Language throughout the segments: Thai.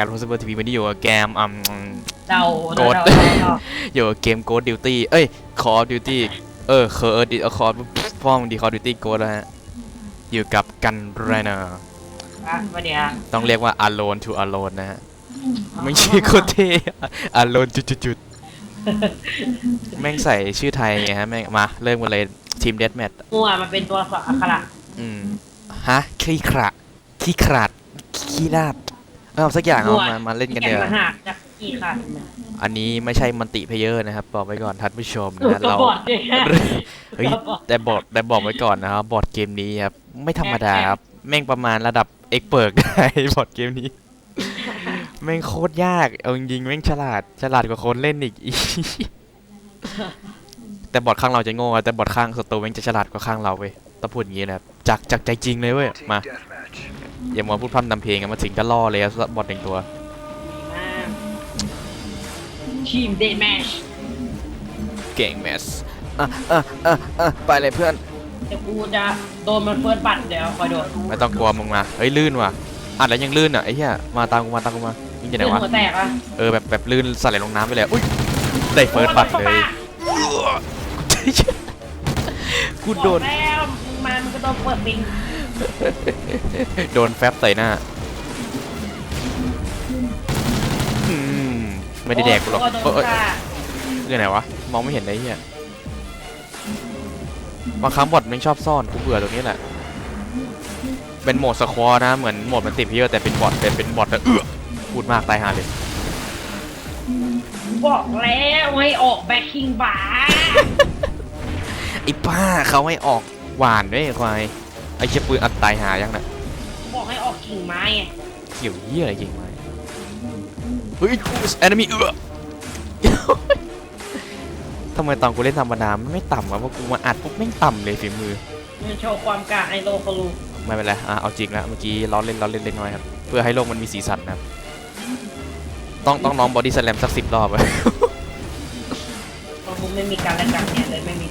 การโพสต์เบอร์ทีวีวันนี้อยู่กับเกมอืมเดาโกเดาดเดาเดาอยู่กับเกม Ghost Duty เอ้ย Call of Duty เออ Call of Duty เออ Call พ่อมึงดี Call of Duty Ghost แล้วฮะอยู่กับกันไรเนอร์อะสวัสดีครับต้องเรียกว่า Alone to Alone นะฮะไม่ใช่โคตรเท่ Alone จุดๆๆแม่งใส่ชื่อไทยไงฮะแม่งมาเริ่มกันเลยทีมเดสแมทมั่วมันเป็นตัวอักขระอืมฮะขี้ขระขี้ขราดขี้ราด เอาสักอย่างเอามามาเล่นกันแก่เดี๋ยวมาหักจากกี่ขาดอันนี้ไม่ใช่มันติเพเยอร์นะครับ บอกไว้ก่อนท่านผู้ชมนะฮะก็เราบอดเนี่ยเฮ้ยแต่บอกแต่บอกไว้ก่อนนะครับบอร์ดเกมนี้ครับไม่ธรรมดาครับแม่งประมาณระดับเอ็กเปิร์กได้ บอร์ดเกมนี้ แม่งโคตรยากเอาจริงๆแม่งฉลาดฉลาดกว่าคนเล่นอีกแต่บอร์ดข้างเราจะโง่อะแต่บอร์ดข้างศัตรูแม่งจะฉลาดกว่าข้างเราเว้ยต้องพูดอย่างนี้นะครับจากจากใจจริงเลยเว้ยมา อย่ามาพูดพร่ำทำเพลงอะมาถึงก็ล่อเลยอะบอร์ดหนึ่งตัวทีมเดทแมชเก่งแมสอะอะอะอะไปเลยเพื่อนเดี๋ยวกูจะโดนมันเฟิร์สบัตรเดี๋ยวคอยโดนไม่ต้องกลัวมึงมาเฮ้ยลื่นว่ะอัดแล้วยังลื่นอะไอ้เหี้ยมาตามกูมาตามกูมายิงจะไหนวะหัวแตกอะเออแบบแบบลื่นสไลด์ลงน้ำไปเลยอุ้ยได้เฟิร์สบัตรเลยกูโดนบอกแล้วมึงมามึงก็โดนเปิดปิง โดนแฟบใส่หน้าอืมไม่ได้แดกกูหรอกโดเอ้ยนเอ้ยฆ่าเรื่องไหนวะ มองไม่เห็นไอ้เหี้ยบางครั้งบอทมันชอบซ่อนกูเบื่อตรงนี้แหละ เป็นโหมดสควอนะ เหมือนโหมดมันติดเยอะแต่เป็นบอทแต่เป็นบอทแต่เอื้อพูดมากตายหาเลย บอกแล้วให้ออกแบ็คคิงบาร์ไอ้ป้าเขาให้ออกหวานด้วยไอ้ควาย ไอ้เชี่ยปืนอัดตายหายังน่ะบอกให้ออกกิ่งไม้ไงเกี่ยวเยี่ยอะไรยิงมาเฮ้ยแอนมีเอือทำไมตอนกูเล่นธรรมดามันไม่ต่ำวะเพราะกูมาอัดปุ๊บแม่งต่ำเลยฝีมือมันโชว์ความกล้าไอโลคารูไม่เป็นไรอะเอาจริงแล้วเมื่อกี้ล้อเล่นล้อเล่นเล็กน้อยครับเพื่อให้โลกมันมีสีสันนะครับต้องต้องน้องบอดี้สแลมสักสิบรอบอะเพราะกูไม่มีการแลกกันเนี่ยเลยไม่มี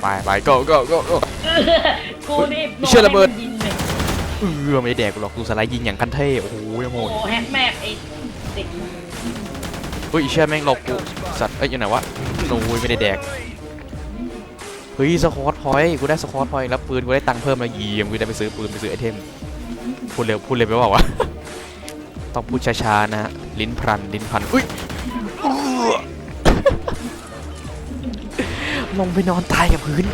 ไปไป go go go go กูนี่เชื่อระเบิด ยิงเลยเออไม่ได้แดกกูหรอกกูสไลด์ยิงอย่างคันเท่โอ้โหยังโหโอ้ดโหแฮกแมปไอ้เด็กเฮ้ยเชื่อแม่งหลบกูสัตว์เอ้ยอยู่ไหนวะโอ้ยไม่ได้แดกเฮ้ยสควอตพอยต์กูได้สควอตพอยต์แล้วปืนกูได้ตังค์เพิ่มแล้วเยี่ยมกูได้ไปซื้อปืนไปซื้อไอเทมพูดเร็วพูดเร็วไปบอกว่าวะ ต้องพูดช้าๆนะฮะลิ้นพรันลิ้นพันอุ้ยลงไปนอนตายกับพื้น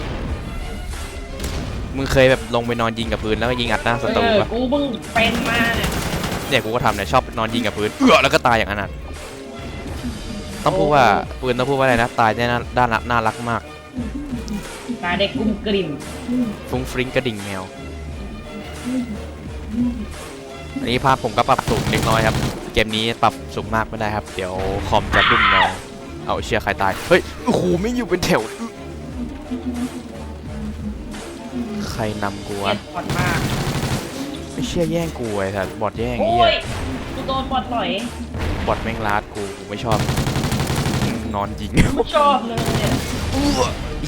มึงเคยแบบลงไปนอนยิงกับพื้นแล้วก็ยิงอัดหน้าศัตรูเออปะกูเพิ่งเป็นมาเนี่ยเนี่ยกูก็ทำเนี่ยชอบนอนยิงกับพื้นเอื้อแล้วก็ตายอย่างอนาถต้องพูดว่าปืนต้องพูดว่าอะไรนะตายได้น่าด้านละน่ารักมากตายได้กุ้มกลิ่มฟุ้งฟริ้งกระดิ่งแมวอันนี้ภาพผมก็ปรับสูงเล็กน้อยครับ เกมนี้ปรับสูงมากไม่ได้ครับ เดี๋ยวคอมจะดุ้มนองเอาเชียร์ใครตาย เฮ้ย โอ้โห ไม่อยู่เป็นแถวอื้อ ใครนำกูเจ็วะบปวดมากไม่เชื่อแย่งกูไอ้สัสบอดแย่งโอ้เหี้ยยกูโดนปลดปล่อยบอดแม่งลาดกูกูไม่ชอบ นอนยิงไม่ชอบเลยเนี่ย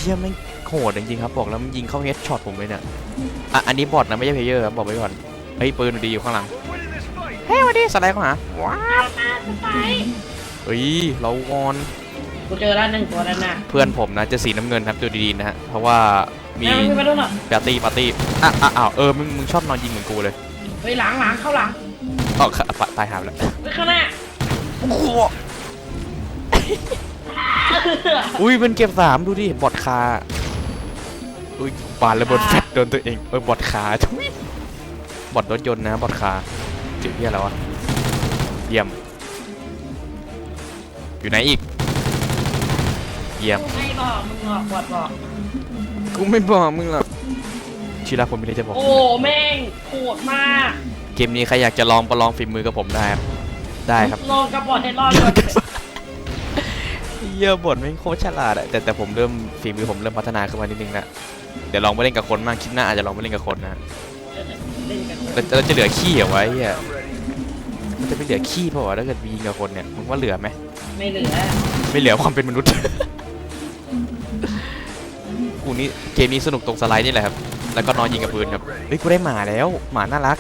เฮียแม่งโหดจริงๆครับบอกแล้วมันยิงเข้าเฮดช็อตผมเลยเนี่ยอะอันนี้บอทนะไม่ใช่เพลเยอร์ครับบอกไว้ก่อนเฮ้ยปืนมันดีอยู่ข้างหลังเฮ้ยวันดีสไลด์เข้าหาว้ามาสไปเฮ้ยเราวอน กูเจอแล้วหนึ่งตัวแล้วนะเพื่อนผมนะจะสีน้ำเงินครับดูดีๆนะฮะเพราะว่ามีแม่ไม่ไปดูหรอกปาร์ตี้ปาร์ตี้อะอะอ้าวเออมึงมึงชอบนอนยิงเหมือนกูเลยเฮ้ยหลังหลังเข้าหลังอ๋อค่ะปะตายหาไปแล้วเฮ้ยข้างหน้าอุ้ยเป็นเก็บสามดูดิบอทคาอุ้ยปาระเบิดแฟดโดนตัวเองเออบอทคาทุยบอทรถยนต์นะบอทคาจืดเฮียแล้ววะเยี่ยมอยู่ไหนอีก เยี่ยมกูไม่บอกมึงหรอกปวดบอก กูไม่บอกมึงหรอกชีระผมไม่ได้จะบอก โอ้แม่งโหดมากเกมนี้ใครอยากจะลองประลองฝีมือกับผมได้ครับ ได้ครับ ลองกับบอดให้รอดก่อนเยี่ยบทไม่งโคตรฉลาดอะแต่แต่ผมเริ่มฝีมือผมเริ่มพัฒนาขึ้นมานิดนึงละเดี๋ยวลองไปเล่นกับคนมากคลิปหน้าอาจจะลองไปเล่นกับคนนะเล่นกันแล้วแล้วจะเหลือขี้เหรอวะไอ้เฮียมันจะไม่เหลือขี้เปล่าวะถ้าเกิดยิงกับคนเนี่ยมึงว่าเหลือไหมไม่เหลือไม่เหลือความเป็นมนุษย์ กูนี่เกมนี้สนุกตรงสไลด์นี่แหละครับ แล้วก็นอนยิงกับปืนครับ เฮ้ย กูได้หมาแล้ว หมาน่ารัก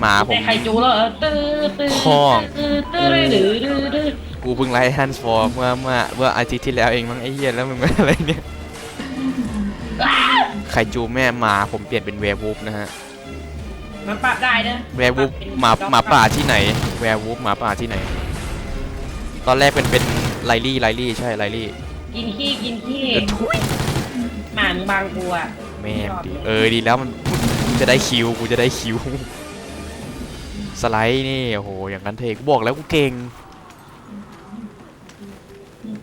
หหมาผมแต่ไข่จูแล้วเหรอตื้อตื้อห้องตื้อตื้อตื้อตื้อตื้อกูเพิ่งไลฟ์ฮันส์ฟอร์เมื่อเมื่อเมื่ออาทิตย์ที่แล้วเองมั้งไอ้เหี้ยแล้วมึงอะไรเนี่ยไข่จูแม่หมาผมเปลี่ยนเป็นแวร์วูฟนะฮะมันปรับได้นะแวร์วูฟหมาหมาป่าที่ไหน แวร์วูฟหมาป่าที่ไหน ตอนแรกเป็นเป็นไลลี่ไลลี่ใช่ไลลี่กินขี้กินขี้เออทุย หมามึงบางกูอะแม่งดีเออดีแล้วมันกูจะได้คิวกูจะได้คิว สไลด์นี่โอ้โหอย่างนั้นเทกูบอกแล้วกูเก่ง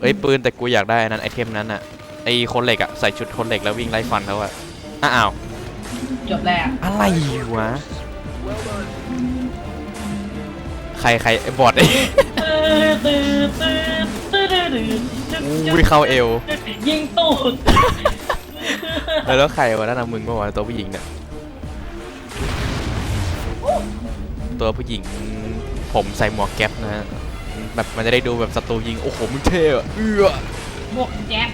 เอ้ยปืนแต่กูอยากได้อันนั้นไอเทมนั้นอะไอคนเหล็กอะใส่ชุดคนเหล็กแล้ววิ่งไล่ฟันเขาอะอ้าวจบแล้วอะไรวะใครใครไอ้บอดไอ้ตื้อตื้อตื้อตื้อตื้อตื้อตื้ออุ้ยเข้าเอวยิงตูด แล้วแล้วใครวะนั่นนะมึงเมื่อวานตัวผู้หญิงเนี่ยตัวผู้หญิงผมใส่หมวกแก๊ปนะฮะแบบมันจะได้ดูแบบศัตรูยิง โอ้โหมึงเท่อะเอื้อบวกแจ๊บ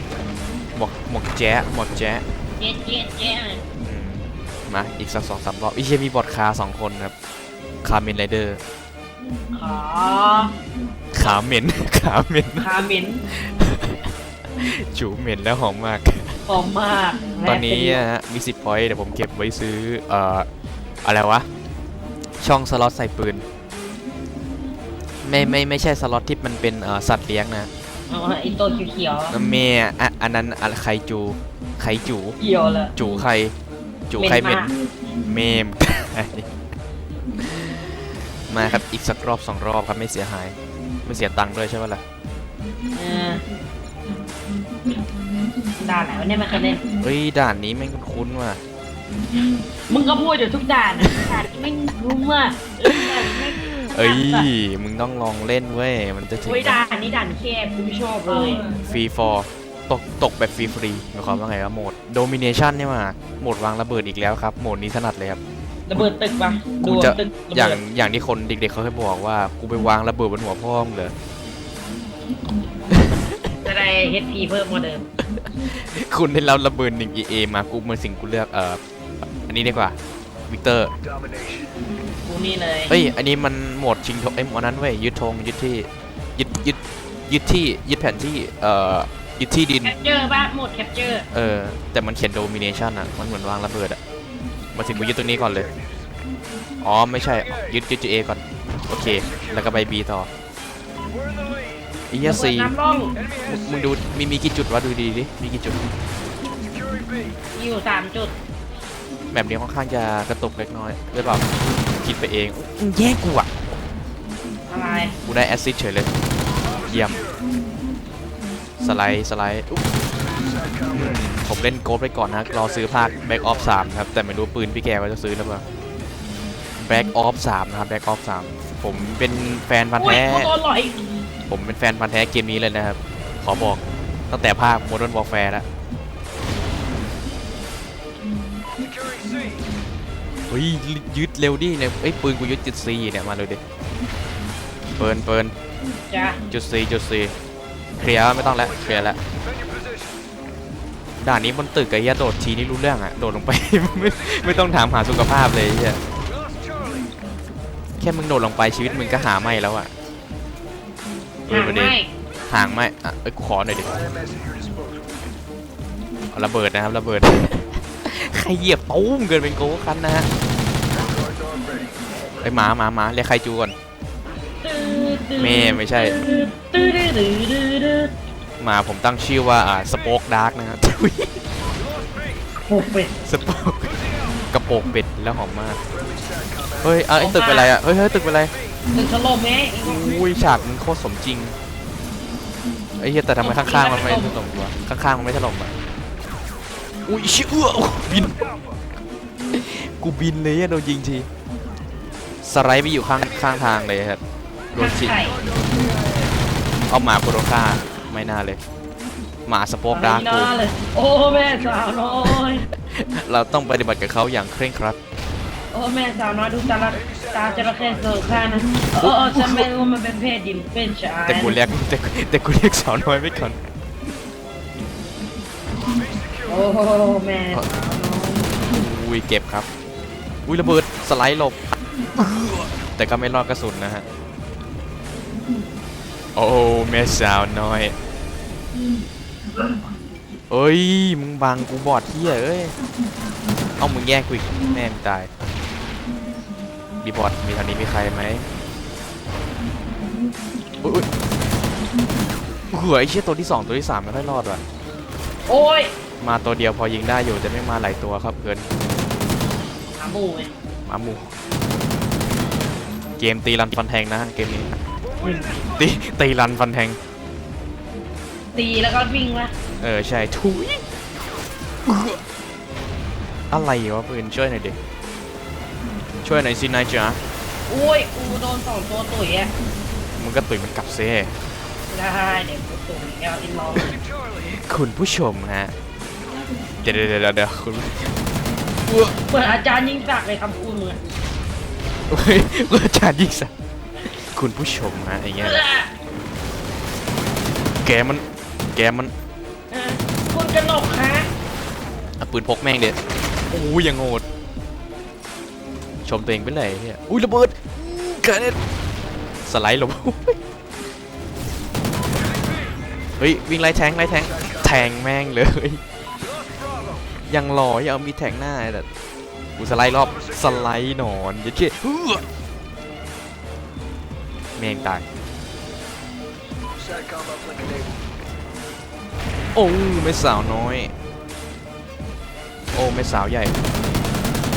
หมวกหมวกแจ๊ะหมวกแจ๊ะเจ๊เจ๊เจ๊อืมมาอีกสักสองสามรอบอีเชียมีบอดคาสองคนครับคาเมนไรเดอร์ขาขาเหม็นขาเหม็นขาเหม็น จูเหม็นแล้วหอมมาก หอมมากตอนนี้นะฮะมีสิบพอยต์เดี๋ยวผมเก็บไว้ซื้อเอ่ออะไรวะ ช่องสล็อตใส่ปืน ไม่ไม่ไม่ใช่สล็อตที่มันเป็นเอ่อสัตว์เลี้ยงนะเอาไอ้ตัวเขียวเมย์อะอันนั้นอะไรใครจูใครจู ๆเขียวเลย จูใคร จูใครเหม็นากเมม มาครับอีกสักรอบสองรอบครับไม่เสียหาย ไม่เสียตังค์ด้วยใช่ไหมล่ะเออ ด่านไหนวะเนี่ยไม่เคยเล่น เฮ้ยด่านนี้แม่งคุ้นๆว่ะมึงก็พูดอยู่ทุกด่านนะด่านที่ไม่รู้ว่าเออด่านที่ไม่เอ้ยมึงต้องลองเล่นเว้ยมันจะถึงโอ้ยด่านนี้ด่านแคบกูไม่ชอบเลยฟรีฟอร์ตกตกแบบฟรีฟรีหมายความว่าไงวะโหมดโดมิเนชันเนี่ยมาโหมดวางระเบิดอีกแล้วครับโหมดนี้ถนัดเลยครับระเบิดตึกปะกูจะตึกระอย่างเบิดอย่างที่คนเด็กๆเขาเคยบอกว่ากูไปวางระเบิดบนหัวพ่อมึงเลยจะได้ เฮดพีเพิ่มกว่าเดิม คุณได้รับระเบิดหนึ่ง EA มากูเหมือนสิ่งกูเลือกเอ่ออันนี้ดีกว่าวิกเตอร์กูนี่เลยเอ้ยอันนี้มันโหมดชิงธงไอ้ยหมดนั้นเว้ยยึดธงยึดที่ยึดยึดยึดที่ยึดแผนที่เอ่อยึดที่ดิน แคปเจอร์ปะโหมดแคปเจอร์ เออ แต่มันเขียนโดมิเนชันอะ มันเหมือนวางระเบิดอะ มาถึงกูยึดตรงนี้ก่อนเลย อ๋อ ไม่ใช่ยึดยึดจุดเอก่อน โอเค แล้วก็ไปบีต่ออีเหี้ ยระเบิซีดน้ำร่องมึงมึงดูมีมีกี่จุดวะดูดีดิมีกี่จุดอยู่สามจุดแบบนี้ค่อนข้างจะกระตุกเล็กน้อยหรือเปล่าคิดไปเองมึงแย่งกูอะอะไรกูได้แอสซิดเฉยเลยเยี่ยมสไลด์สไลด์อุ๊ยอืมผมเล่นโกดไปก่อนนะรอซื้อภาค Back Off 3ครับแต่ไม่รู้ปืนพี่แกว่าจะซื้อหรือเปล่า Back Off 3นะครับ Back Off 3ผมเป็นแฟนพันธุ์อุ้ยแท้ กูโดนหลอย ผมเป็นแฟนพันธุ์แท้เกมนี้เลยนะครับ ขอบอกตั้งแต่ภาค Modern Warfare แล้วเฮ้ยยึดเร็วดิเนี่ยเอ้ยปืนกูยึดจุดซีเนี่ยมาเลยดิเปินเปินจ้ะจุดซีจุดซีเคลียร์ไม่ต้องแล้วเคลียร์แล้วด่านนี้บนตึกไอ้เหี้ยโดดทีนี่รู้เรื่องอะโดดลงไป ไม่ไม่ต้องถามหาสุขภาพเลยไอ้เหี้ยแค่มึงโดดลงไปชีวิตมึงก็หาไม่แล้วอะ เออห่างประเด็นไม่ห่างไม่อะเอ้ยกูขอหน่อยดิเอาระเบิดนะครับระเบิด ใครเหยียบตุ้มเกินเป็นโกคันนะฮะไอ้ยหมาหมาหมาเรียกใครจูก่อนเมย์ไม่ใช่ตื้อดื้อดื้อดื้อดื้อหมาผมตั้งชื่อว่าอ่าสโป๊กดาร์กนะฮะโอ้เป็ดสโป๊กกระโปรงเป็ดแล้วหอมมาก เฮ้ยเอาไอ้ตึกเป็นไรอะ เฮ้ยเฮ้ยตึกเป็นไร ตึกถล่มไหมอุ้ยฉากมันโคตรสมจริงไอ้เหี้ยแต่ทำไมข้างๆมันไม่ถล่มวะข้างๆมันไม่ถล่มอะอุ้ยเชี่ยเอื้อโอ้บินกูบินเลยอะโดนยิงทีสไลด์ไปอยู่ข้างข้างทางเลยครับโดนชิงไข่เอาหมากูโดนฆ่าไม่น่าเลย หมาสโป๊กดาร์กไม่กูน่าเลยโอ้แม่สาวน้อยเราต้องปฏิบัติกับเขาอย่างเคร่งครัดโอ้แม่สาวน้อยดูตาละตาจระเข้เสือข้านะโอ้ฉันไม่รู้มันเป็นเพศหญิงเป็นชายแต่กูเรียกแต่แต่กูเรียกสาวน้อยไม่ก่อนโอ้แม่สาวน้อยอุ้ยเก็บครับ อุ้ยระเบิดสไลด์หลบ แต่ก็ไม่รอดกระสุนนะฮะ โอ้แม่สาวน้อยเอ้ย มึงบังกูบอดเที่ยเอ้ย เอามึงแย่งกูอีกแม่งตาย รีบอร์ดมีทางนี้มีใครไหมอุ้ยอุ้ยเหือไอ้เชี่ยตัวที่สองตัวที่สามไม่ค่อยรอดว่ะ โอ้ยมาตัวเดียวพอยิงได้อยู่แต่ไม่มาหลายตัวครับเกินหาหมูไงหมาหมู เกมตีรันฟันแทงนะฮะเกมนี้ตีตีรันฟันแทง ตีแล้วก็วิ่งละเออใช่ทุยอะไรวะปืนช่วยหน่อยดิ ช่วยหน่อยสินายจ๋าโอ้ยกูโดนสองตัวตุ๋ยอะมึงก็ตุ๋ยมันกลับเซ่ได้เดี๋ยวกูตุ๋ยเอาอีกลองคุณผู้ชมฮะ เดี๋ยวเดี๋ยวเดี๋ยวเดี๋ยวคุณเหมือนอาจารย์ยิ่งศักดิ์เลยคำพูดมึงอะเฮ้ยกูอาจารย์ยิ่งสักคุณผู้ชมฮะอย่างเงี้ยเออแกมันแกมันเออคุณกนกฮะเอาปืนพกแม่งเด็ดโอ้ยยังโงด ชมตัวเองไปเลยเฮียอุ้ยระเบิดเกิดสไลด์ลงเฮ้ยวิ่งไล่แทงไล่แทงแทงแม่งเลย ยังหล่อยังเอามีแทงหน้าแต่กูสไลด์รอบสไลด์หนอนยัดเชี่ยแม่งตายโอ้ไม่สาวน้อย โอ้ไม่สาวใหญ่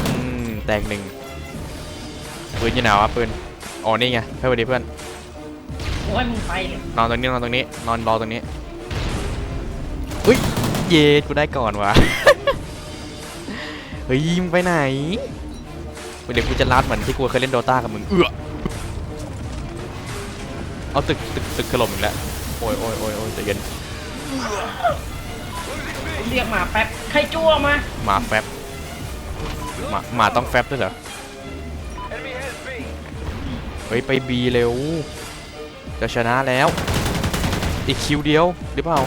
อืม แตกหนึ่ง ปืนอยี่หนาวะปืนอ๋อนี่ไงเพื่อนสวัสดีเพื่อนโอ้ยมึงไปเลยนอนตรงนี้นอนตรงนี้ นอนรอตรงนี้อุ้ยเย็ดกูได้ก่อนวะ เฮ้ยมึงไปไหนเดี๋ยวกูจะลัดเหมือนที่กูเคยเล่นโดตากับมึงเอือเอาตึกตึกตึกถล่มอีกแล้วโอ้ยโอ้ยโอ้ยโอ้ยใจเย็นเรียกหมาแป๊บใครจั่วมาหมาแฟบหมาหมาต้องแฟบด้วยเหรอ เฮ้ยไปบีเร็ว จะชนะแล้ว อีกคิวเดียวหรือเปล่า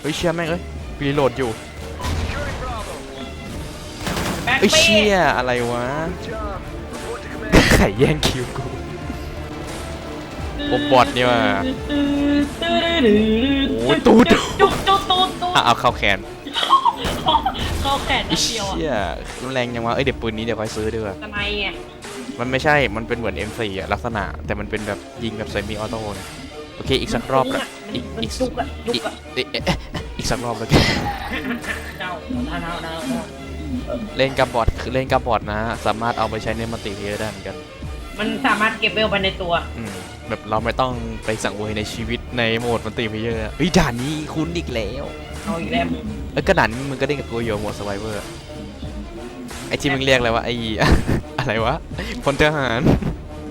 เฮ้ยเชี่ยแม่งเอ้ยรีโหลดอยู่แป๊บเอ้ยเป้เชี่ยอะไรวะไข่แย่งคิวกูผมบอทนี่ว่ะโอ้ยตูดจุดจุดตูดตูดอะเอาเข้าแขน เข้าแขนไอ้นิดเดียวอะเชี่ยมันแรงยังวะเอ้ยเดี๋ยวปืนนี้เดี๋ยวค่อยซื้อดีกว่าทำไมไงมันไม่ใช่ มันเป็นเหมือน M4 อะลักษณะ แต่มันเป็นแบบยิงแบบไซมีออโต้นะโอเคอีกสักรอบละอีกมันอีกจุกอะจุอีกอีกเอ๊ะเอ๊ะอีกสักรอบแล้วกันเดาเดาเดาเดาเล่นกับบอทคือเล่นกับบอทนะ สามารถเอาไปใช้ในมัลติเพลเยอร์ได้เหมือนกัน มันสามารถเก็บเวลไปในตัวอืมแบบเราไม่ต้องไปสั่งเวยในชีวิตในโหมดมัลติเพลเยอร์เฮ้ยด่านนี้คุ้นอีกแล้ว เอาอีกแล้วมึงเอ้ยก็ด่านนี้มึงก็เล่นกับกูอยู่โหมดสไวเวอร์ไอที่มึงเรียกอะไรวะไอ อะไรวะพลทหาร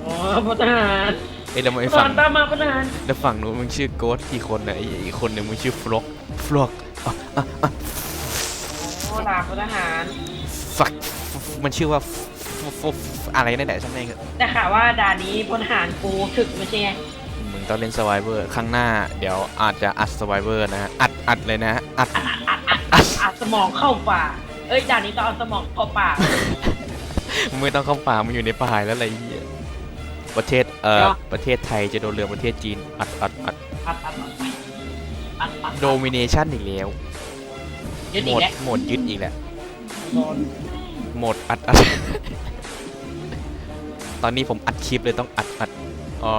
อ๋อพลทหารไอยแล้วไอทฝั่หางรตามมาพลทหารแล้วฝั่งนู้นมึงชื่อโกสกี่คนนะไออีกคนหนึ่งมึงชื่อฟลอกฟลอกอะอะอะโอ้ลาพลทหารฟักมันชื่อว่าฟฟฟอะไรนั่นแหละใช่ไหมงแต่ข่าวว่าด่านนี้พลทหารกูถึกไม่ใช่ไงมึงต้องเล่นสไวเวอร์ข้างหน้า เดี๋ยวอาจจะอัดสไวเวอร์นะฮะอัด อัดเลยนะฮะอัดอัดอัดอัดอัดสมองเข้าป่า เอ้ยด่านนี้ต้องเอาสมองเข้าป่ามึงไม่ต้องเข้าป่ามึงอยู่ในป่าแล้วอะไรเหี้ยประเทศเอ่อเดี๋ยวประเทศไทยจะโดนเรือประเทศจีนอัดอัดอัดอัดอัดอัดอัดอัดโดมิเนชันอีกแล้วยึดหมอีกดแล้วหมดยึดอีกแล้วโดนหมดอัดอัดตอนนี้ผมอัดคลิปเลยต้องอัดอัดออ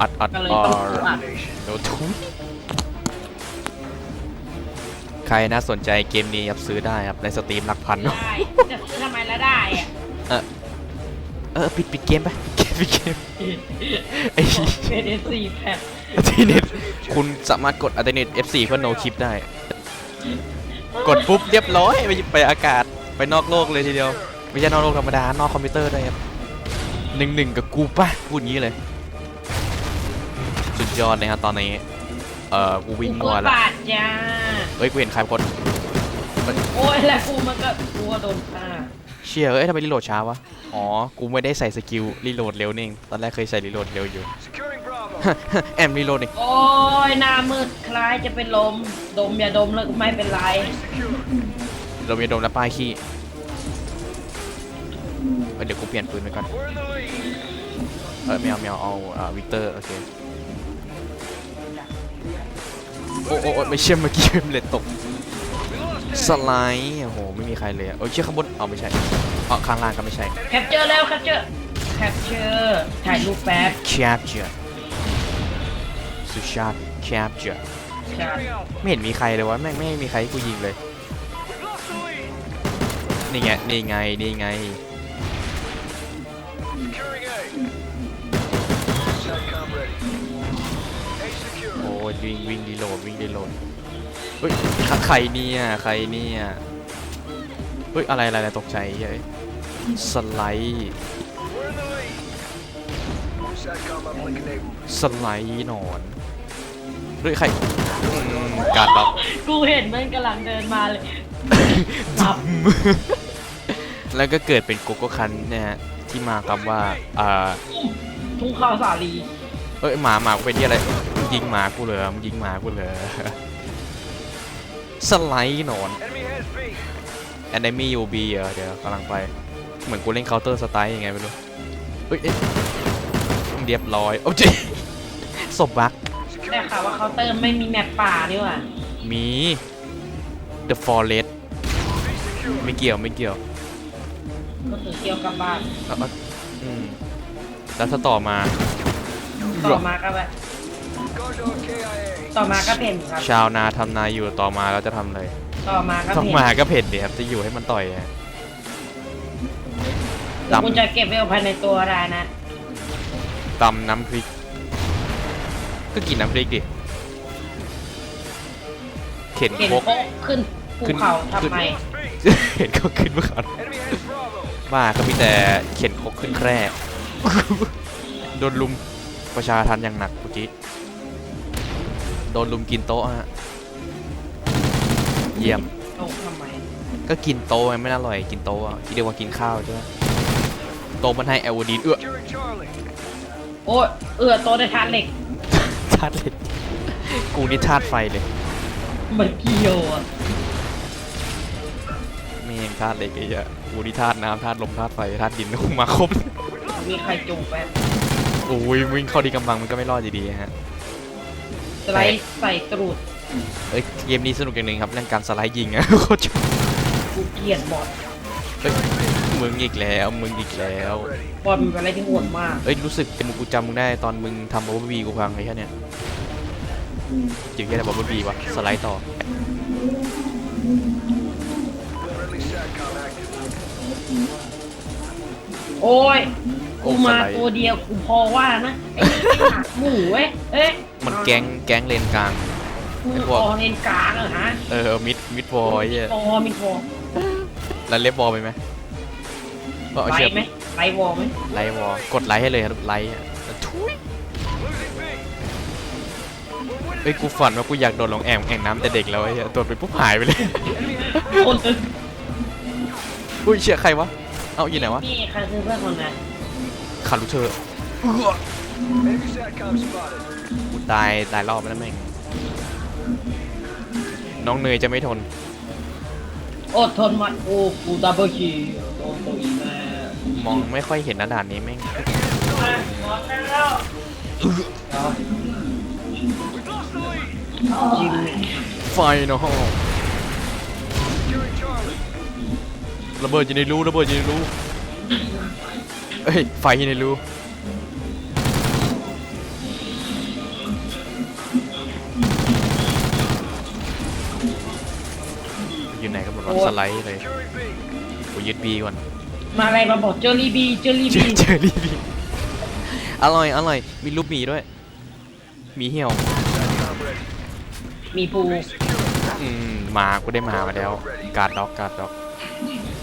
อัดอัดก็เลยอต้องออัดโนทุย ใครน่าสนใจเกมนี้ครับซื้อได้ครับในสตรีมหลักพันได้จะซื้อทำไมแล้วได้อะเออปิดปิดเกมไปปิดเกมไอ้เป็นเอสี่แผ่นทีเน็ตคุณสามารถกดอัลเทอร์เน็ต F4 เพื่อโนคลิปได้ กดปุ๊บเรียบร้อยไปไปอากาศไปนอกโลกเลยทีเดียว ไม่ใช่นอกโลกธรรมดานอกคอมพิวเตอร์ด้วยครับหนึ่งหนึ่งกับกูป่ะพูดงี้เลย สุดยอดเลยครับตอนนี้ เอ่อกูวิ่งกูมั่วกดละบาทจ้า เฮ้ยกูเห็นใครคนโอ้ยแล้วกูมันก็กูก็โดนฆ่าเชี่ยเอ้ยทำไมรีโหลดช้าวะ อ๋อ กูไม่ได้ใส่สกิลรีโหลดเร็วนี่เองตอนแรกเคยใส่รีโหลดเร็วอยู่ แอมรีโหลดอีกโอ้ยหน้ามืดคล้ายจะเป็นลม ดมอย่าดมแล้วก็ไม่เป็นไร เรามีโดมและป้ายขี้เอ้ยเดี๋ยวกูเปลี่ยนปืนไปก่อน เออไม่เอาไม่เอาเอาอ่าวิกเตอร์โอเค โอ้โอ้โอ้ไม่เชื่อเมื่อกี้เป็นเลนตกสไลด์โอ้โหไม่มีใครเลยอะเออเชื่อข้างบนเอาไม่ใช่เอาข้างล่างก็ไม่ใช่แคปเจอร์แล้วแคปเจอร์แคปเจอร์ถ่ายรูปแป๊บ capture สุชาติ capture ใช่ไม่เห็นมีใครเลยวะแม่งไม่มีใครให้กูยิงเลยนี่ไงนี่ไงนี่ไง โอ้ยวิ่งวิ่งรีโหลดวิ่งรีโหลดเฮ้ยใครใครเนี่ยใครเนี่ยเฮ้ยอะไรอะไรอะไรตกใจเฮ้ยสไลด์สไลด์หนอนเฮ้ยใครอืมการล็อก กูเห็นมันกำลังเดินมาเลย ปับแล้วก็เกิดเป็นโกโก้คันเนี่ยฮะที่มาคำว่าอ่า ทุ่งข้าวสาลี เอ้ยหมาหมากูเป็นที่อะไรมึ งยิงหมากูเหรอมึงยิงหมากูเหรอสไลด์หนอน Enemy UB เหรอเดี๋ยวกำลังไปเหมือนกูเล่น Counter Strike ยังไงไม่รู้เฮ้ยเอ๊ะเรียบร้อยโอ้ยศพบักแต่ข่าวว่าเขาน์เติมไม่มีแมปป่านี่หว่ามี The Forest ไม่เกี่ยวไม่เกี่ยวก็คือเกี่ยวกับบ้านเอาเอาอืมแล้วถ้าต่อมา ต่อมาก็แบบ ต่อมาก็เพ่นครับ ชาวนาทำนาอยู่ต่อมาเราจะทำอะไรต่อมาก็ต่อเพ่นมาก็เผ็ดเดี๋ยวครับ จะอยู่ให้มันต่อยอะแล้วคุณจะเก็บไว้เอาภายในตัวได้นะตำน้ำพริก ก็กินน้ำพริกดิเข็นเข็นครกโคกขึ้นภูขึ้นเขาขึ้น ทำไม เห็นเขาขึ้นมาก่อนบ้าก็มีแต่เข็นครกขึ้นแคร่ โดนลุมประชาทันอย่างหนักเมื่อกี้ โดนลุมกินโต๊ะฮะ เยี่ยมโอ้ทำไมก็กินโต๊ะไงไม่น่าอร่อยกินโต๊ะอะที่เรียกว่ากินข้าวใช่ไหมโต๊ะมันให้แอลดีนเอื้อโอ้ยเอือโตได้ทานเหล็กธาตุเหล็กกูนี่ธาตุไฟเลยเหมือนกิโยอะแม่งธาตุเหล็กไอ้เหี้ยกูนี่ธาตุน้ำธาตุลมธาตุไฟธาตุดินกูมาครบ มีใครจุ่มแป๊บโอ้ยวิ่งเข้าดีกำบังมันก็ไม่รอดอยู่ดีฮะ สไลด์ใส่ตรูดเอ้ยเกมนี้สนุกอย่างหนึ่งครับเรื่องการสไลด์ยิงอะโคตรชอบกูเกลียดบอดเอ้ยมึงอีกแล้วมึงอีกแล้วบอดมันเป็นอะไรที่โหดมากเอ้ยรู้สึกจมูกกูจำมึงได้ตอนมึงทำบับเบิ้ลบีกูพังไอ้แค่เนี้ยจริงแค่ไหนบับเบิ้ลบีวะสไลด์ต่อโอ้ยโอ้กูสมาไลด์ตัวเดียวกูพอว่านะไอ้นี่หนักหมูเว้ยเอ๊ะ มันแก๊งแก๊งเลนกลางมึงไอ้พพวกอเลนกลางเหรอฮะเออมิดมิดบอยอะพอมีพอแล้วเล็บบอลไปไหมก็เอาไลเชือกไหมไลวอลไหมไลท์วอลกดไลท์ให้เลยครับไลท์อะทุยเอ้ยกูฝันว่ากูอยากโดดลงแอ่งแอ่งน้ำแต่เด็กแล้วไอ้เหี้ยโดดไปปุ๊บหายไปเลยคนนึงอุ้ยเชี่ยใครวะ เอ้าอยู่ไหนวะนี่ใครคือเพื่อนคนนั้นคารุเธอร์ กูตายตายรอบไปแล้วแม่ง น้องเนยจะไม่ทนอดทนมาโอ้กูดับเบิลคิวโดนตัวอีกแล้วมองไม่ค่อยเห็นนะด่านนี้แม่งจิมไฟเนาะระเบิดอยู่ในรูระเบิดอยู่ในรูเอ้ยไฟอยู่ในรู อยู่ไหนกันหมดวะสไลด์เลยกูยึดบีก่อนมาอะไรมาบอกเจอรี่บีเจอรี่เจบีอเจอรี่บีอร่อยอร่อยมีรูปหมีด้วยหมีเหี่ยวมีปูอืมหมากูได้หมามาแล้วการด็อกการด็อก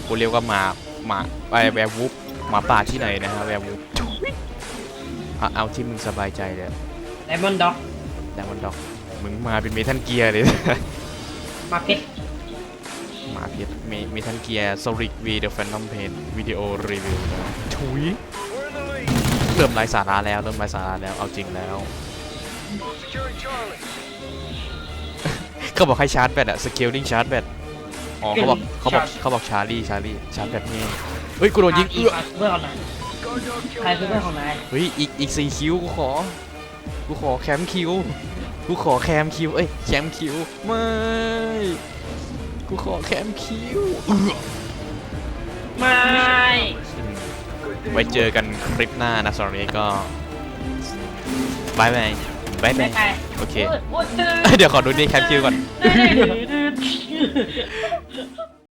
กูเรียกว่าหมาหมาไอแวร์วูฟหมาป่าที่ไหนนะฮะแวร์วูฟเอาเอาที่มึงสบายใจเลยไดมอนด์ด็อกแดมอนด็อกมึงมาเป็นเมทัลเกียร์เลยมาเพชรห มาเพียเมเมทัลเกียร์โซลิกวีเดอะแฟนตอมเพนวิดีโอรีวิวถุยเริ่มไร้สาระแล้วเริ่มไร้สาระแล้วเอาจริงแล้วเขาบอกให้ชาร์จแบตอะสเกลลิงชาร์จแบตอ๋อเขาบอกเขาบอกเขาบอกชาลีชาลีชาแบบนี้เฮ้ยกูโดนยิงอีเอื้อเพื่อนของนายใครคือเพื่อนของนายเฮ้ยอีกอีกสี่คิวกูขอกูขอแคมป์คิวกูขอแคมป์คิวเอ้ยแคมป์คิวไม่ กูขอแคมป์คิวเอื้อไม่ไว้เจอกันคลิปหน้านะสำหรับวันนี้ก็บายบายบายบาไม่ยใครโอเค โอ้ยโอ้ยเดี๋ยวขอดูนี่แคมป์คิวก่อนดื้อดื้อดื้อ